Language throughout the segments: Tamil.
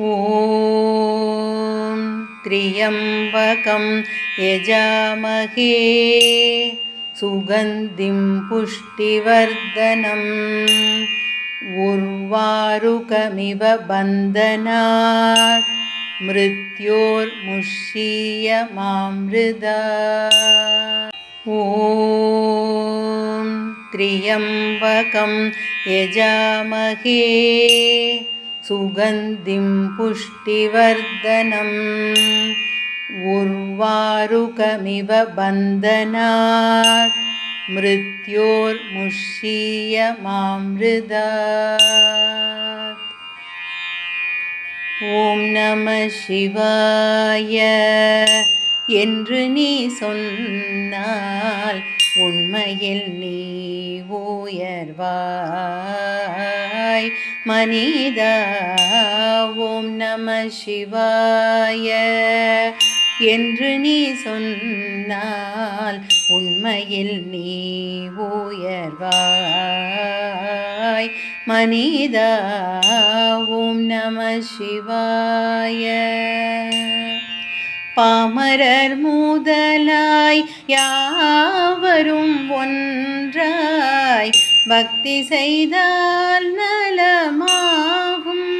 ॐ त्र्यम्बकं यजामहे सुगन्धिं पुष्टिवर्धनम् उर्वारुकमिव बन्धनात् मृत्योर्मुष्यमामृदा ॐ त्र्यम्बकं यजामहे सुगन्धिं पुष्टिवर्धनम् उर्वारुकमिव बन्धनात् मृत्योर्मुष्यमामृदा ஓம் நம சிவாய என்று நீ சொன்னால் உண்மையில் நீ உயர்வாய் மனிதா ஓம் நம சிவாய. என்று நீ சொன்னால் உண்மையில் நீ உயர்வாய். மனிதா ஓம் நம சிவாய. பாமரர் முதலாய் யாவரும் ஒன் பக்தி செய்தால் நலமாகும்.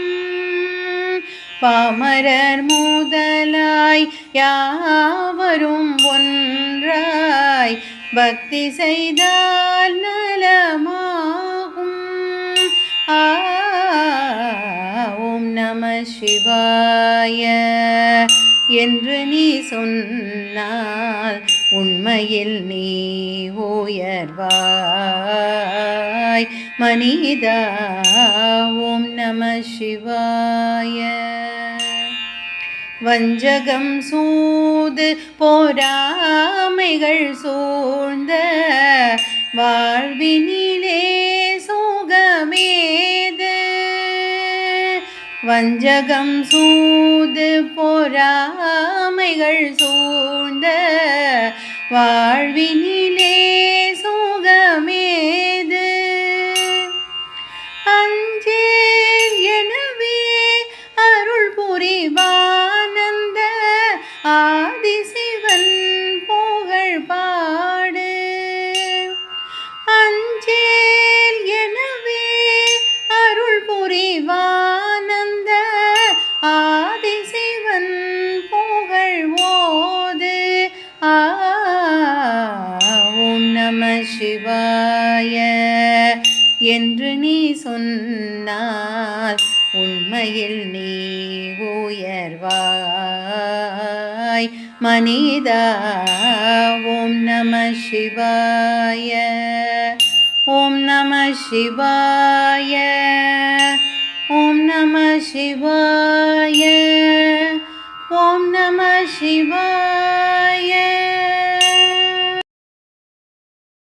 பாமரர் முதலாய் யாவரும் ஒன்றாய் பக்தி செய்தால் நலமாகும். ஓம் நம சிவாய. என்று நீ சொன்னால் உண்மையில் நீ உயர்வாய் மனிதா ஓம் நம சிவாய. வஞ்சகம் சூது போராமைகள் சூழ்ந்த வாழ்வினிலே சோகமேது. வஞ்சகம் சூது பொறாமைகள் சூழ்ந்த வாழ்வினிலே அஞ்சேல் எனவே அருள் புரிவானந்த ஆதிசிவன் புகழ் பாடு. அஞ்சேல் எனவே அருள் புரிவானந்த ஆதிசிவன் புகழ் ஓது. ஆ ஓம் நம சிவாய என்று நீ சொன்னால் உண்மையில் நீ உயர்வாய். மனிதா ஓம் நம சிவாய. ஓம் நம சிவாய. ஓம் நம சிவாய. ஓம் நம சிவாய.